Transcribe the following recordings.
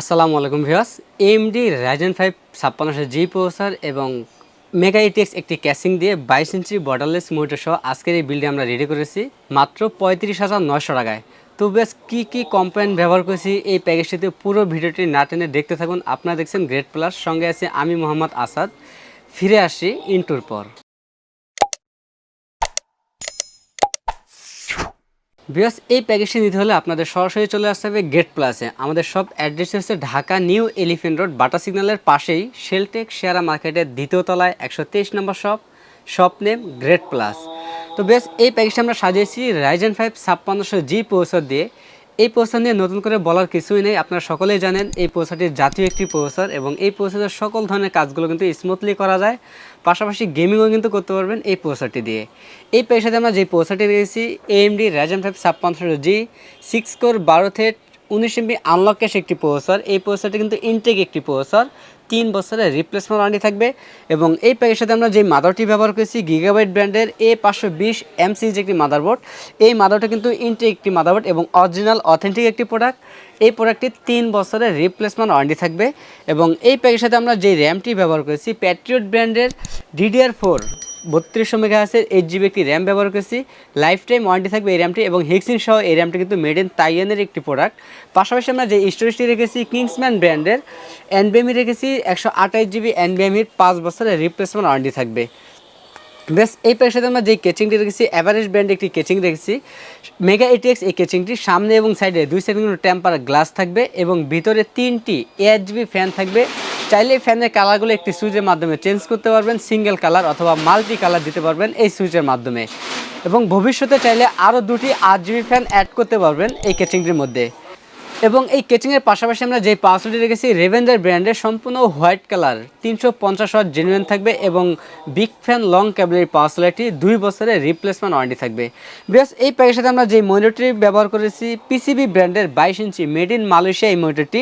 আসসালামু আলাইকুম viewers AMD Ryzen five ছাপ্পান্নশো জি প্রসার এবং মেগা ইটিএক্স একটি ক্যাসিং দিয়ে বাইশ ইঞ্চি বর্ডারলেস মোটর সহ আজকের এই বিলটি আমরা রেডি করেছি মাত্র পঁয়ত্রিশ হাজার নয়শো টাকায়। তো বেশ কী কী কম্পোনেন্ট ব্যবহার করেছি এই প্যাকেজটিতে পুরো ভিডিওটি না টেনে দেখতে থাকুন। আপনারা দেখছেন গ্রেট প্লাস সঙ্গে আছে আমি মোহাম্মদ আসাদ। ফিরে আসি ইন্টুর পর। বিকজ এই প্যাকেজটি নিতে হলে আপনাদের সরাসরি চলে আসতে হবে গেট প্লাসে আমাদের সব অ্যাড্রেস হচ্ছে Dhaka new elephant road Bata সিগন্যালের পাশেই শেলটেক শেয়ারা মার্কেটের দ্বিতীয় তলায়, একশো তেইশ নম্বর shop shop name great plus তো বেশ এই প্যাকেজটা আমরা সাজিয়েছি রাইজেন ফাইভ ছাপ্পান্নশো জি প্রসেসর দিয়ে। এই প্রসেসর নিয়ে নতুন করে বলার কিছুই নেই। আপনারা সকলেই জানেন, এই প্রসেসরটি জাতীয় একটি প্রসেসর এবং এই প্রসেসরের সকল ধরনের কাজগুলো কিন্তু স্মুথলি করা যায়। পাশাপাশি গেমিংও কিন্তু করতে পারবেন এই প্রসেসরটি দিয়ে। এই পেশাতে আমরা যে প্রসেসরটি রয়েছি এএমডি র্যাজেন ফাইভ ছাপ্পান্নশো জি সিক্স কোর বারো থেট উনিশ এমবি আনলক ক্যাশ একটি প্রসেসর এই প্রসেসরটি কিন্তু ইনটেক একটি প্রসেসর তিন বছরের রিপ্লেসমেন্ট ওয়ারেন্টি থাকবে এবং এই প্যাকের সাথে আমরা যে মাদারটি ব্যবহার করেছি গিগাবাইট ব্র্যান্ডের এ পাঁচশো বিশ এমসিজ একটি মাদারবোর্ড এই মাদারটা কিন্তু ইনটেক একটি মাদারবোর্ড এবং অরিজিনাল অথেন্টিক একটি প্রোডাক্ট এই প্রোডাক্টটি তিন বছরের রিপ্লেসমেন্ট ওয়ারেন্টি থাকবে এবং এই প্যাকের সাথে আমরা যে র্যামটি ব্যবহার করেছি প্যাট্রিয়ট ব্র্যান্ডের ডিডিআর ফোর বত্রিশশো আছে এইট জিবি একটি র্যাম ব্যবহার করেছি। লাইফ টাইম ওয়ারেন্টি থাকবে এই র্যামটি এবং হেক্সিন সহ এই র্যামটি কিন্তু মেড ইন তাইয়ানের একটি প্রোডাক্ট পাশাপাশি আমরা যে স্টোরেজটি রেখেছি কিংসম্যান ব্র্যান্ডের এনবিএমি রেখেছি, একশো আঠাশ জিবি এনবিএমির পাঁচ বছরের রিপ্লেসমেন্ট ওয়ারেন্টি থাকবে। বেশ, এই সাথে আমরা যে কেচিংটি রেখেছি অ্যাভারেজ ব্র্যান্ড একটি কেচিং রেখেছি মেগা এটিএক্স এই কেচিংটি সামনে এবং সাইডে দুই সাইডে কিন্তু টেম্পার গ্লাস থাকবে এবং ভিতরে তিনটি জিবি ফ্যান থাকবে। চাইলে এই ফ্যানের কালারগুলো একটি সুইচের মাধ্যমে চেঞ্জ করতে পারবেন সিঙ্গেল কালার অথবা মাল্টি কালার দিতে পারবেন এই সুইচের মাধ্যমে। এবং ভবিষ্যতে চাইলে আরও দুটি আট জিবি ফ্যান অ্যাড করতে পারবেন এই কেচিংটির মধ্যে। এবং এই কেচিংয়ের পাশাপাশি আমরা যে পাওয়ারসুটি রেখেছি রেভেন্দার ব্র্যান্ডের সম্পূর্ণ হোয়াইট কালার তিনশো পঞ্চাশ ওয়াট জেনুইন থাকবে এবং বিগ ফ্যান লং ক্যাবলের পাওয়ারসুলাইটি দুই বছরের রিপ্লেসমেন্ট ওয়ারেন্টি থাকবে। বিকজ এই প্যাকের সাথে আমরা যে মনিটরটি ব্যবহার করেছি পিসিবি ব্র্যান্ডের বাইশ ইঞ্চি মেড ইন মালয়েশিয়া এই মনিটরটি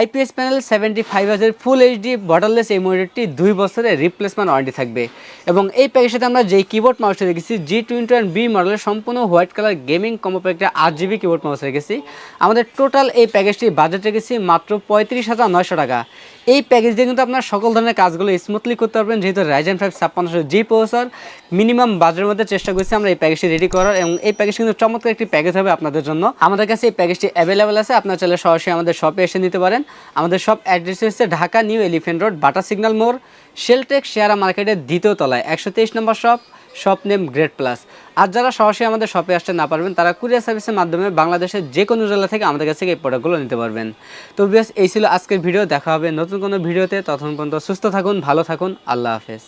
আইপিএস প্যানেল সেভেন্টি ফাইভ হাজার ফুল এইচডি বর্ডারলেস এই মনিটরটি দুই বছরের রিপ্লেসমেন্ট ওয়ারেন্টি থাকবে। এবং এই প্যাকের সাথে আমরা যেই কিবোর্ড মাউসটা রেখেছি জি টোয়েন্টি ওয়ান বি মডেলের সম্পূর্ণ হোয়াইট কালার গেমিং কম্বো প্যাকটা আট জিবি কিবোর্ড মাউস রেখেছি। আমাদের টোটাল এই প্যাকেজটি বাজেট রেখেছি মাত্র পঁয়ত্রিশ হাজার নয়শো টাকা। এই প্যাকেজ দিয়ে কিন্তু আপনার সকল ধরনের কাজগুলো স্মুথলি করতে পারবেন, যেহেতু রাইজেন ফাইভ ছাপ্পান্নশো জি প্রসেসর মিনিমাম বাজেটের মধ্যে চেষ্টা করছি আমরা এই প্যাকেজটি রেডি করার এবং এই প্যাকেজ কিন্তু চমৎকার একটি প্যাকেজ হবে আপনাদের জন্য। আমাদের কাছে এই প্যাকেজটি অ্যাভেলেবেল আছে, আপনার চাইলে সরাসরি আমাদের শপে এসে নিতে পারেন। আমাদের সব অ্যাড্রেস হচ্ছে Dhaka new elephant road, Bata signal মোড়, শেলটেক শেয়ারা মার্কেটের দ্বিতীয় তলায়, একশো তেইশ নম্বর shop shop name great plus. আর যারা সরাসরি আমাদের শপে আসতে না পারবেন, তারা কুরিয়ার সার্ভিসের মাধ্যমে বাংলাদেশের যে কোনো জেলা থেকে আমাদের কাছ থেকে এই প্রোডাক্টগুলো নিতে পারবেন। তো বেশ এই ছিল আজকের ভিডিও, দেখা হবে নতুন কোনো ভিডিওতে। তখন পর্যন্ত সুস্থ থাকুন, ভালো থাকুন, আল্লাহ হাফেজ।